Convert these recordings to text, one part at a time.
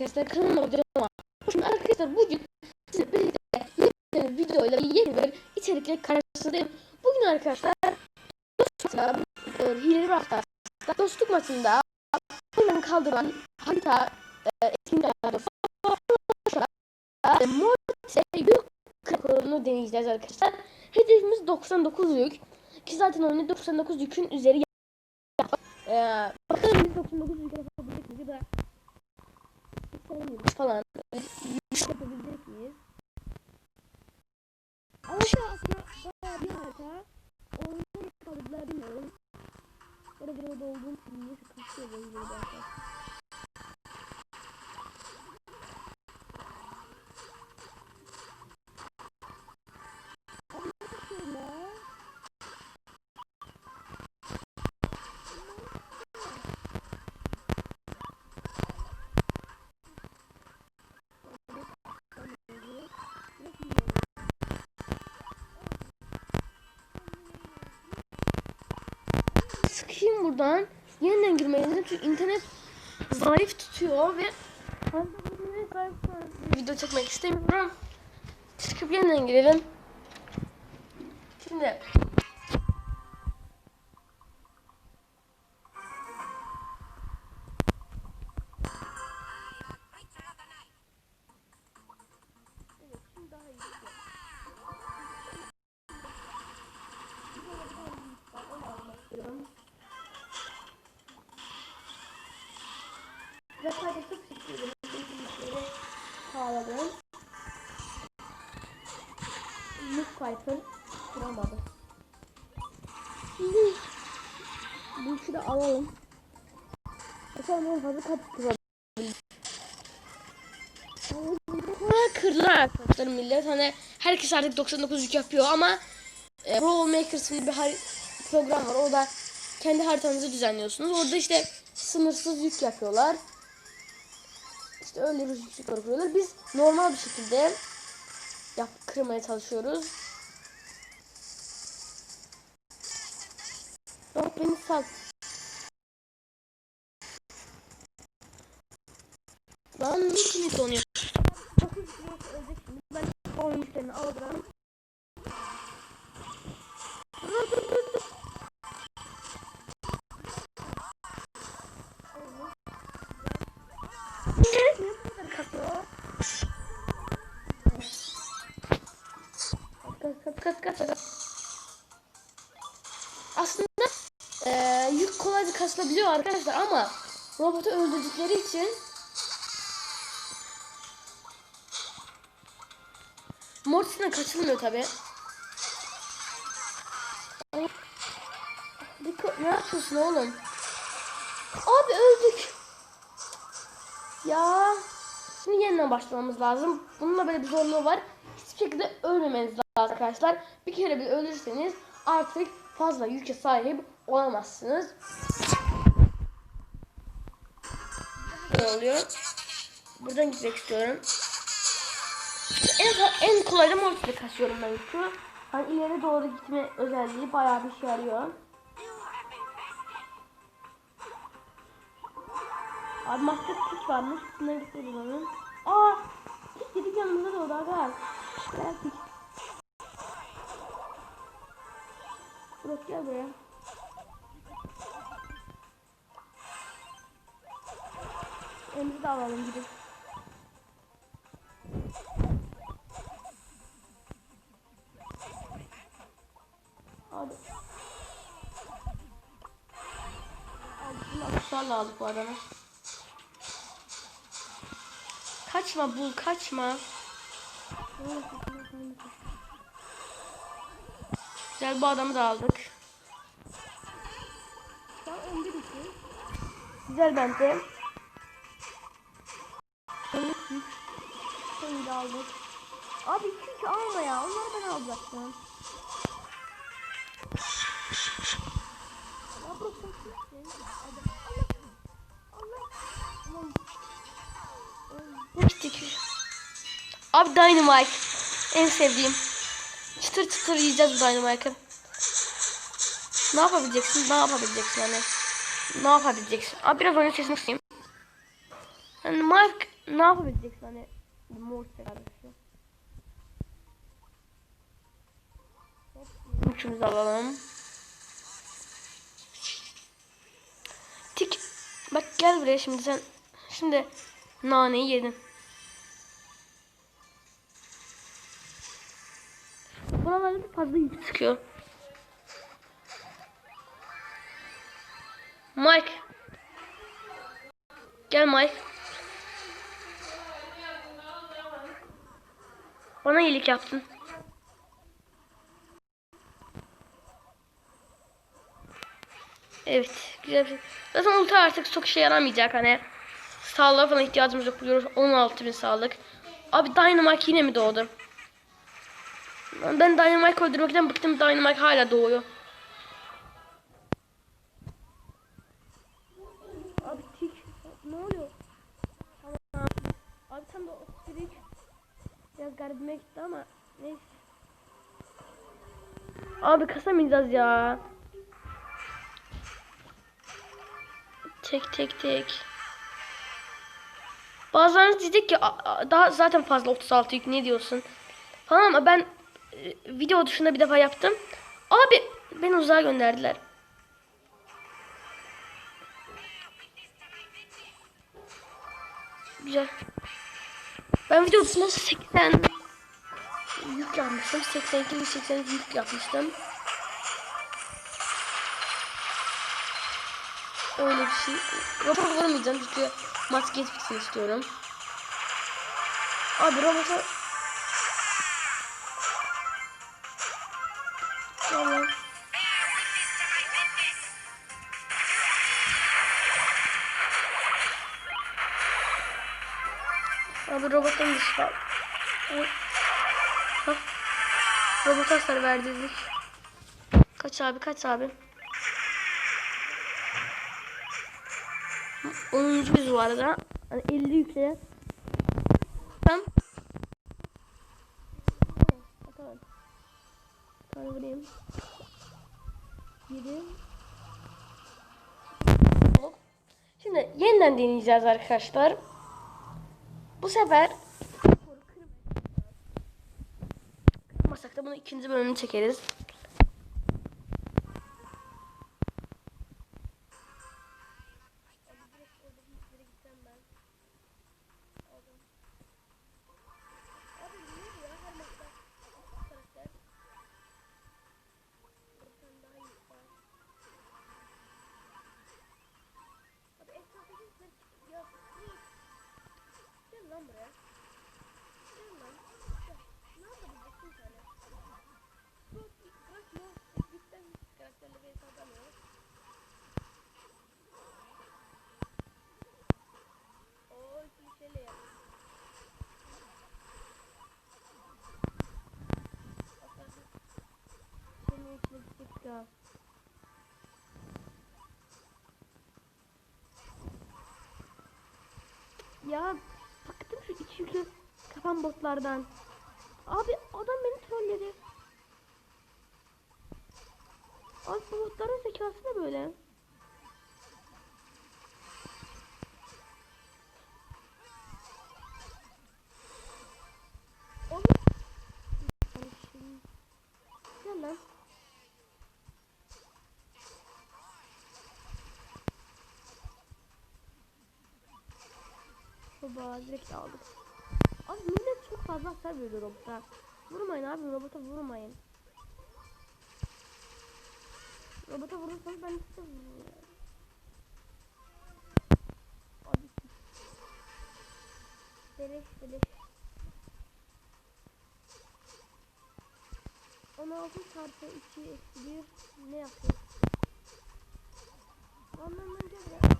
arkadaşlar kanalıma var. Şimdi arkadaşlar bugün sizinle birlikte yeni videoyla yeni bir içerikle karşınızdayım. Bugün arkadaşlar dostluk maçında, e, hileli bir hafta dostluk maçında oyundan kaldıran harita e, etkinliklerde Mortis'e yük kırıklığını deneyeceğiz arkadaşlar. Hedefimiz 99 yük. Ki zaten oyunda 99 yükün üzeri ee, bakalım biz 99 yük yapabilecek miyiz ya sevmiyoruz falan. Yük yapabilecek miyiz? Ama şu aslında bayağı bir harita. Oyunda ne bilmiyorum. Burada burada olduğum için niye kasıyor böyle bir Sıkayım buradan. Yeniden girmeye dedim çünkü internet zayıf tutuyor ve ben de bunu zayıf tutan video çekmek istemiyorum. Çıkıp yeniden girelim. Şimdi En fazla kaç kurabilir. Kırdılar arkadaşlar millet. Hani herkes artık 99 yük yapıyor ama e, Brawl Makers bir program var. Orada kendi haritanızı düzenliyorsunuz. Orada işte sınırsız yük yapıyorlar. İşte öyle bir yük yapıyorlar. Biz normal bir şekilde yap kırmaya çalışıyoruz. Yok beni sal. 10 kişilik donuyor. Ben 10 tane aldım. Kat kat kat kat. Aslında e, yük kolayca kasılabiliyor arkadaşlar ama robotu öldürdükleri için Mortis'ine kaçılmıyor tabi. Ne yapıyorsun oğlum? Abi öldük. Ya. Şimdi yeniden başlamamız lazım. Bununla böyle bir zorluğu var. Hiçbir şekilde ölmemeniz lazım arkadaşlar. Bir kere bir ölürseniz artık fazla yüke sahip olamazsınız. Ne oluyor? Buradan gitmek istiyorum. En, en kolayda mortisle kasıyorum ben şu. Hani ileri doğru gitme özelliği bayağı bir işe yarıyor. Abi master kit varmış. Şuna gitmedi onun. Aa! Kit dedik yanımıza doğdu aga. Gel kit. Burak gel buraya. Elimizi de alalım gidip. Bunu akışlarla aldık bu adamı. Kaçma bul kaçma. Güzel bu adamı da aldık. Şu an 11 2. Güzel bence. Seni de aldık. Abi 2 2 alma ya. Onları ben alacaktım. Ya bırak gittik? Abi Dynamite. En sevdiğim. Çıtır çıtır yiyeceğiz Dynamite'ı. Ne yapabileceksin? Ne yapabileceksin yani? Ne yapabileceksin? Abi biraz oyun sesini kısayım. Yani Mark ne yapabileceksin hani Morse kardeşi. Üçümüzü alalım. Tik. Bak gel buraya şimdi sen. Şimdi naneyi yedin. Buralarda fazla yük çıkıyor. Mike. Gel Mike. Bana iyilik yaptın. Evet. Güzel bir şey. Zaten ulti artık çok işe yaramayacak hani. Sağlığa falan ihtiyacımız yok. Biliyoruz 16 bin sağlık. Abi Dynamite yine mi doğdu? Ben Dynamite öldürmekten bıktım. Dynamite hala doğuyor. Abi tik. Ne oluyor? Tamam. Abi tam da tik. Biraz garibime gitti ama neyse. Abi kasamayacağız ya. Tek tek tek. Bazılarınız diyecek ki "A- a- daha zaten fazla 36 yük ne diyorsun? Falan ama ben video dışında bir defa yaptım. Abi beni uzağa gönderdiler. Güzel. Ben video dışında 80 yük yapmıştım. 82 ve 82 yük yapmıştım. Öyle bir şey. Robot vurmayacağım çünkü maç geç bitsin istiyorum. Abi robota... Tamam. Abi robottan dışı kal. Hah. Robota hasar verdirdik. Kaç abi kaç abi. 10. yüz bu arada. Hani 50 yükselen. Tamam. Tamam. Vurayım. 7. Hop. Şimdi yeniden deneyeceğiz arkadaşlar. Bu sefer kırmasak da bunu ikinci bölümünü çekeriz. Gel kafam botlardan. Abi adam beni trolledi. Abi bu botların zekası ne böyle? Lan. Baba direkt aldık. Abi millet çok fazla hasar veriyor robota. Vurmayın abi robota vurmayın. Robota vurursanız ben size vururum. Abi. Beleş beleş. 16 çarpı 2 eksi 1 ne yapıyor? Anlamdan gel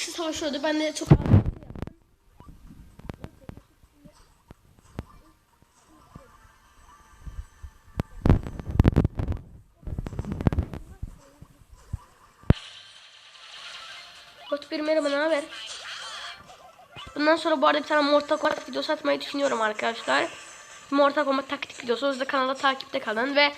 ikisi savaşıyordu. Ben de çok bir şey. Bot bir merhaba ne haber? Bundan sonra bu arada bir tane Mortal Kombat videosu atmayı düşünüyorum arkadaşlar. Mortal Kombat taktik videosu. O yüzden kanalda takipte kalın ve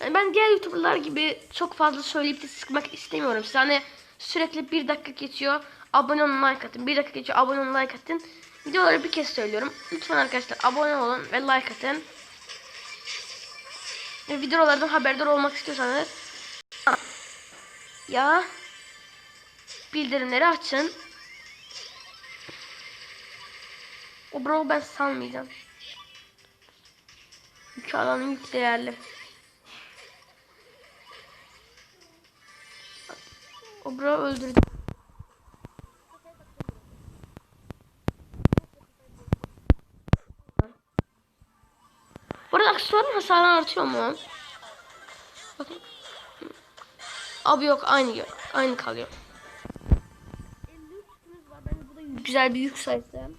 yani ben diğer YouTuber'lar gibi çok fazla söyleyip de sıkmak istemiyorum. Size hani sürekli bir dakika geçiyor. Abone olun like atın. Bir dakika geçiyor. Abone olun like atın. Videoları bir kez söylüyorum. Lütfen arkadaşlar abone olun ve like atın. Ve videolardan haberdar olmak istiyorsanız ya bildirimleri açın. O bro ben salmayacağım. Yük alanı yük değerli. O bro öldürdü. Bu arada aksesuarın hasarı artıyor mu? Bakın. Abi yok aynı. Aynı kalıyor. Güzel bir yük sayısı. Yetmiyor.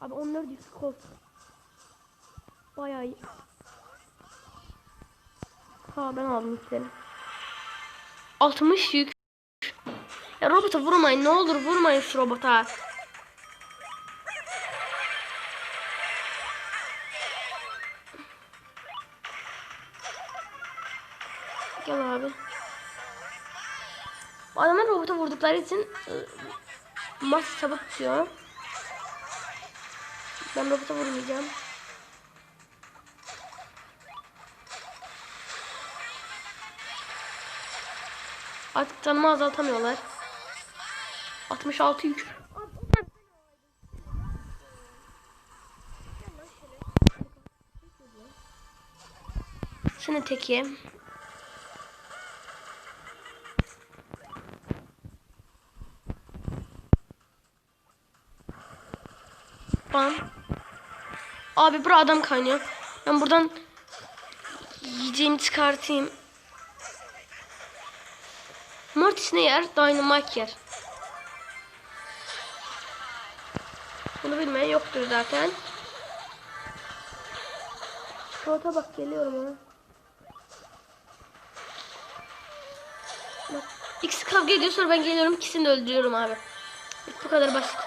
Abi onları yük kol. Bayağı iyi. Ha ben aldım yükleri. 60 yük. Ya robota vurmayın ne olur vurmayın şu robota. Gel abi. Bu adamlar robota vurdukları için e, maç çabuk bitiyor. Ben robota vurmayacağım. Artık canımı azaltamıyorlar. 66 yük. Senin teki. Bam. Abi bura adam kaynıyor. Ben buradan yiyeceğimi çıkartayım. Mortis ne yer? Dynamite yer. Bunu bilmeyen yoktur zaten. Çikolata bak geliyorum ona. Bak, ikisi kavga ediyor sonra ben geliyorum ikisini de öldürüyorum abi. Bu kadar basit.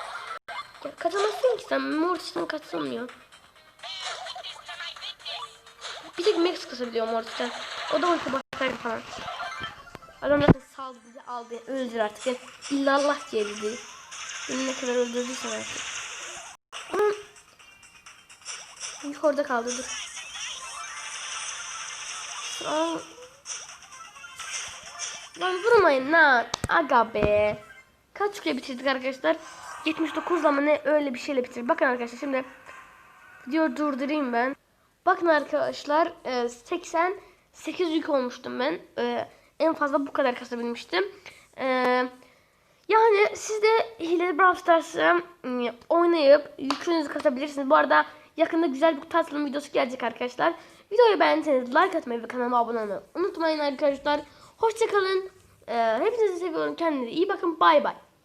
Ya kaçamazsın ki sen Mortis'ten kaçamıyor. Bir tek Max kısabiliyor Mortis'ten. O da ulti basar falan. Adam zaten saldı bizi aldı. Öldür artık. Yani illallah diye. Beni ne kadar öldürdüysen artık. Ama Yük orada kaldı dur. Al. Lan vurmayın lan. Aga be. Kaç kere bitirdik arkadaşlar? 79 ama ne öyle bir şeyle bitirdik. Bakın arkadaşlar şimdi video durdurayım ben. Bakın arkadaşlar e, 88 yük olmuştum ben. En fazla bu kadar kasabilmiştim. E, yani siz de hileli Brawl Stars'ı ım, oynayıp yükünüzü kasabilirsiniz. Bu arada yakında güzel bir tasarım videosu gelecek arkadaşlar. Videoyu beğendiyseniz like atmayı ve kanalıma abone olmayı unutmayın arkadaşlar. Hoşçakalın. Hepinizi seviyorum. Kendinize iyi bakın. Bay bay.